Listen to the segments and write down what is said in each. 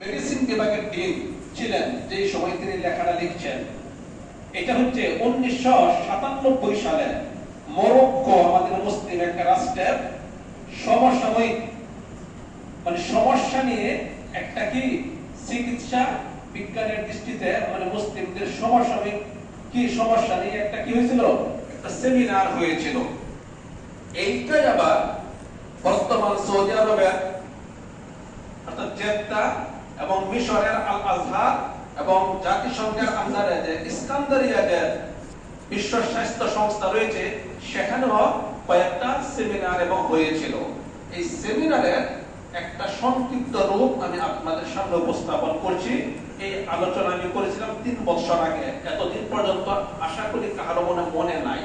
Medicine বিভাগের dean ছিলেন যে সময় তিনি লেখাটা লিখছেন, এটা হচ্ছে উনিশশো সাতানব্বই সালে মরক্কো আমাদের মুসলিম একটা রাষ্ট্রের সমসাময়িক মানে সমস্যা নিয়ে একটা কি চিকিৎসা বিজ্ঞানের দৃষ্টিতে মানে মুসলিমদের সমসাময়িক কি সমস্যা নিয়ে একটা কি হয়েছিল? একটা সেমিনার হয়েছিল। এইটাই আবার বর্তমান সৌদি আরবের অর্থাৎ জেদ্দা এবং মিশরের আল আজহার এবং জাতিসংঘের আন্ডারে যে ইস্কান্দারিয়া বিশ্ব স্বাস্থ্য সংস্থা রয়েছে, সেখানেও কয়েকটা সেমিনার এবং হয়েছিল। এই সেমিনারের একটা সংক্ষিপ্ত রূপ আমি আপনাদের সামনে উপস্থাপন করছি। এই আলোচনা আমি করেছিলাম তিন বছর আগে। এতদিন পর্যন্ত আশা করি কারও মনে মনে নাই।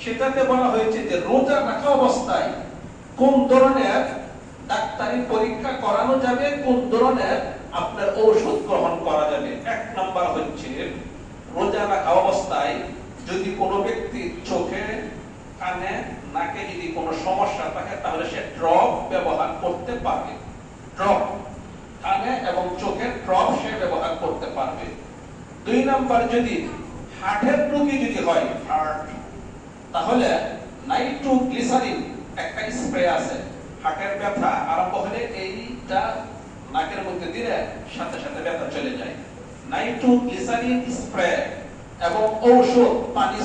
সেটাতে বলা হয়েছে যে রোজা রাখা অবস্থায় কোন ধরনের ডাক্তারি পরীক্ষা করানো যাবে, কোন ধরনের আপনার ঔষধ গ্রহণ করা যাবে। এক নাম্বার হচ্ছে, রোজা রাখা অবস্থায় যদি কোনো ব্যক্তি চোখে, কানে, নাকে যদি কোনো সমস্যা থাকে, তাহলে সে ড্রপ ব্যবহার করতে পারবে। ড্রপ। কানে এবং চোখে ড্রপ সে ব্যবহার করতে পারবে। দুই নাম্বার যদি হার্টের রোগী যদি হয়, হার্ট, তাহলে নাইট্রোগ্লিসারিন একটা স্প্রে আছে। হার্টের ব্যথা আরম্ভ হলে এইটা নাকের মধ্যে দিলে সাথে সাথে ব্যথা চলে যায়। স্প্রে এবং ঔষধ, পানি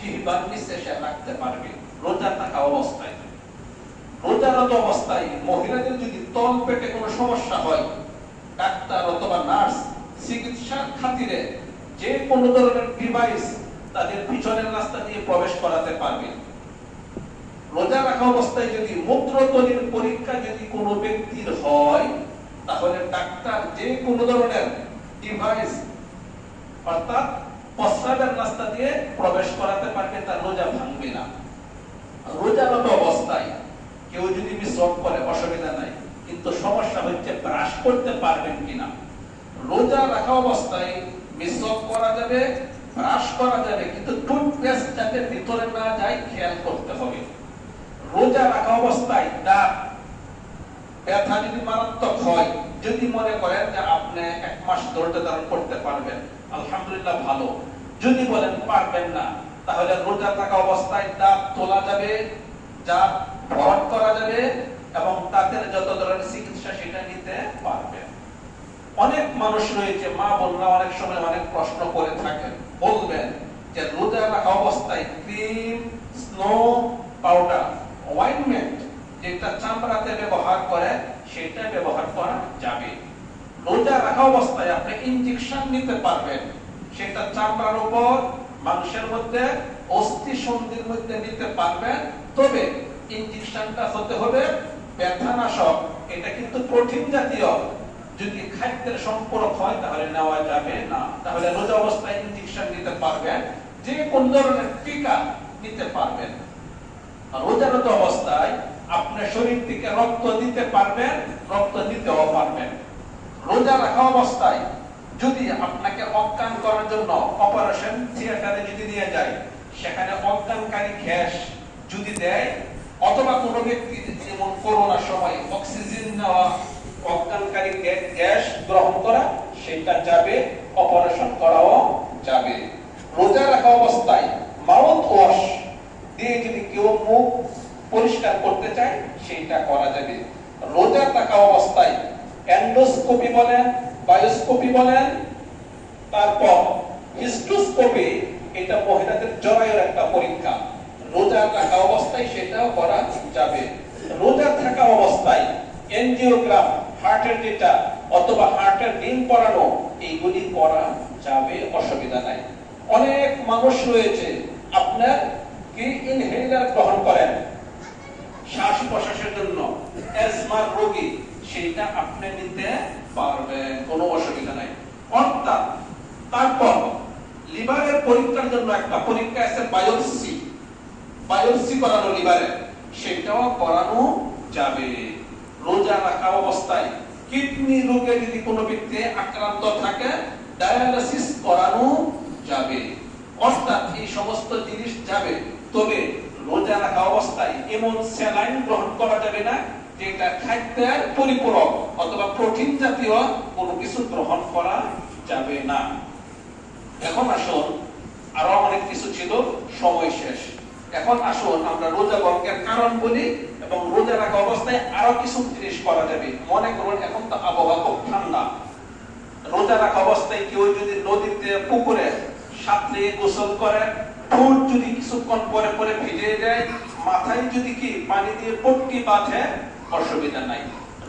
জিহ্বার নিচে সে রাখতে পারবে। রোজা থাকা অবস্থায়। রোজারত অবস্থায় মহিলাদের যদি তল পেটে কোনো সমস্যা হয়, ডাক্তার অথবা নার্স চিকিৎসার খাতিরে যে কোনো ধরনের ডিভাইস তাদের পিছনের রাস্তা দিয়ে প্রবেশ করাতে পারবে। রোজা রাখা অবস্থায় যদি মূত্রতলির পরীক্ষা যদি কোনো ব্যক্তির হয়, তাহলে ডাক্তার যে কোনো ধরনের ডিভাইস অর্থাৎ প্রস্রাবের রাস্তা দিয়ে প্রবেশ করাতে পারবে, তার রোজা ভাঙবে না। রোজারত অবস্থায় কেউ যদি মিশ্রণ করে, অসুবিধা নাই। কিন্তু সমস্যা হচ্ছে, ব্রাশ করতে পারবেন কিনা। রোজা রাখা অবস্থায় মিশ্রণ করা যাবে, ব্রাশ করা যাবে, কিন্তু টুথপেস্ট যাতে ভিতরে না যায়, খেয়াল করতে হবে। রোজা রাখা অবস্থায় দাঁত ব্যথা যদি মারাত্মক হয়, যদি মনে করেন যে আপনি এক মাস ধৈর্য ধারণ করতে পারবেন, আলহামদুলিল্লাহ ভালো। যদি বলেন পারবেন না, তাহলে রোজা থাকা অবস্থায় দাঁত তোলা যাবে দাঁত ভরাট করা যাবে, এবং তাদের যত ধরনের চিকিৎসা সেটা নিতে পারবেন। অনেক মানুষ রয়েছে মা বোনরা অনেক সময় অনেক প্রশ্ন করে থাকেন, বলবেন যে রোজা রাখা অবস্থায় ক্রিম স্নো পাউডার অয়েনমেন্ট যেটা চামড়াতে ব্যবহার করে সেটা ব্যবহার করা যাবে রোজা রাখা অবস্থায় আপনি ইনজেকশন নিতে পারবেন। সেটা চামড়ার উপর মাংসের মধ্যে, অস্থি সন্ধির মধ্যে নিতে পারবেন। তবে ইনজেকশনটা হতে হবে ব্যথানাশক, এটা কিন্তু প্রোটিন জাতীয়। যদি খাদ্যের সম্পর্ক হয়, তাহলে নেওয়া যাবে না। তাহলে রোজা অবস্থায় ইনজেকশন নিতে পারবেন। যে কোন ধরনের টিকা নিতে পারবেন। রোজারত অবস্থায় আপনার শরীর থেকে রক্ত দিতে পারবেন, রক্ত দিতেও পারবেন। রোজা রাখা অবস্থায় যদি আপনাকে অজ্ঞান করার জন্য অপারেশন থিয়েটারে যদি নিয়ে যায়, সেখানে অজ্ঞানকারী গ্যাস যদি দেয়, অথবা কোনো ব্যক্তি যেমন করোনার সময় অক্সিজেন নেওয়া, অজ্ঞানকারী গ্যাস গ্রহণ করা, সেটা যাবে অপারেশন করাও যাবে। রোজা রাখা অবস্থায় মাউথ ওয়াশ দিয়ে যদি কেউ মুখ পরিষ্কার করতে চায়, সেটা করা যাবে। রোজা থাকা অবস্থায় এন্ডোস্কোপি বলেন, বায়োস্কোপি বলেন, তারপর হিস্টোস্কোপি, এটা মহিলাদের জরায়ুর একটা পরীক্ষা। রোজা থাকা অবস্থায় সেটাও করা যাবে। রোজা থাকা অবস্থায় এনজিওগ্রাম হার্টের যেটা, অথবা হার্টের রিং করানো এইগুলি করা যাবে, অসুবিধা নাই। অনেক মানুষ রয়েছে, আপনার কি ইনহেলার গ্রহণ করেন? শ্বাস প্রশ্বাসের জন্য অ্যাজমার রোগী। সেটা আপনি নিতে পারবেন, কোনো অসুবিধা নাই। অর্থাৎ, তারপর, লিভারের পরীক্ষার জন্য একটা পরীক্ষা আছে বায়োপসি। বায়োপসি করানো লিভারে, সেটাও করানো যাবে। রোজা রাখা অবস্থায়, কিডনি রোগে যদি কোনো ব্যক্তি আক্রান্ত থাকে ডায়ালিসিস করানো যাবে। অর্থাৎ, এই সমস্ত জিনিস যাবে। তবে রোজা রাখা অবস্থায় এমন স্যালাইন গ্রহণ করা যাবে না যেটা খাদ্যের পরিপূরক অথবা প্রোটিন জাতীয় কোনো কিছু গ্রহণ করা যাবে না। এখন আসুন, আরও অনেক কিছু ছিল, সময় শেষ। এখন আসুন, আমরা রোজা ভঙ্গের কারণ বলি এবং রোজা রাখা অবস্থায় আরও কিছু জিনিস করা যাবে। মনে করুন, এখন তো আবহাওয়া খুব ঠান্ডা। রোজা রাখা অবস্থায় কেউ যদি নদীতে, পুকুরে সাঁতরে গোসল করে ঠোঁট যদি কিছুক্ষণ পরে পরে ভিজে যায়, মাথায় যদি কি পানি দিয়ে পট্টি বাঁধে অসুবিধা নাই।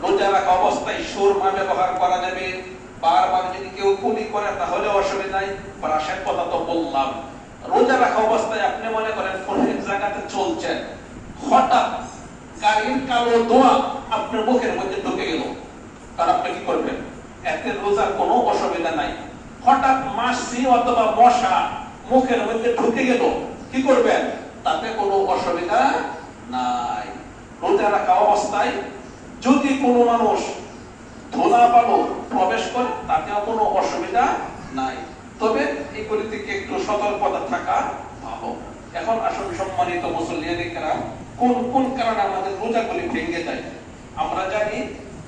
রোজা রাখা অবস্থায় সুরমা ব্যবহার করা যাবে। বারবার যদি কেউ কুলি করে, তাহলে অসুবিধা নাই। ব্রাশের কথা তো বললাম। রোজা রাখা অবস্থায় আপনি মনে করেন এক জায়গাতে চলছেন হঠাৎ গাড়ির কালো দোয়া আপনার মুখের মধ্যে ঢুকে গেল। তার আপনি কি করবেন? এতে রোজার কোনো অসুবিধা নাই। হঠাৎ মাছি অথবা মশা মুখের মধ্যে ঢুকে গেল। কি করবেন? তাতে কোনো অসুবিধা নাই। রোজা রাখা অবস্থায় যদি কোনো মানুষ ধোলা পালো, প্রবেশ করে, তাতেও কোনো অসুবিধা নাই। তবে এগুলি থেকে একটু সতর্কতা থাকা ভালো। এখন আসলে সম্মানিত মুসল্লিয়ানিকেরা, কোন কোন কারণে আমাদের রোজাগুলি ভেঙে যায়? আমরা জানি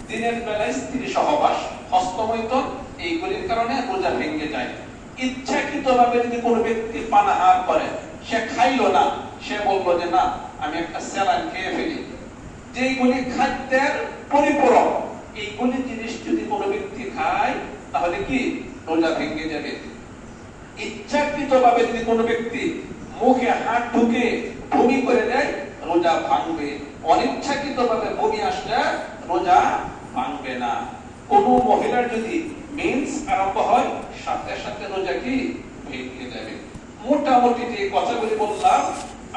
দিনের বেলায় স্ত্রী সহবাস, হস্তমৈথন, এইগুলির কারণে রোজা ভেঙে যায়। ইচ্ছাকৃত ভাবে যদি কোনো ব্যক্তি পানাহার করে, সে খাইলো না, সে বলল যে, না, আমি একটা স্যালাইন খেয়ে ফেলি। যেইগুলি খাদ্যের পরিপূরক এইগুলি জিনিস যদি কোনো ব্যক্তি খায়, তাহলে কি? রোজা ভেঙে যাবে। ইচ্ছাকৃত ভাবে যদি কোনো ব্যক্তি মুখে হাত ঢুকে বমি করে দেয়, রোজা ভাঙবে। অনিচ্ছাকৃত ভাবে বমি আসলে রোজা ভাঙবে না। কোন মহিলার যদি মেন্স আরম্ভ হয়, সাথে সাথে রোজা কি? ভেঙে যাবে। মোটামুটি যে কথাগুলি বললাম,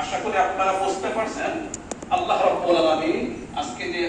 আশা করি আপনারা বুঝতে পারছেন। আল্লাহ রব্বুল আলামিন আজকে যে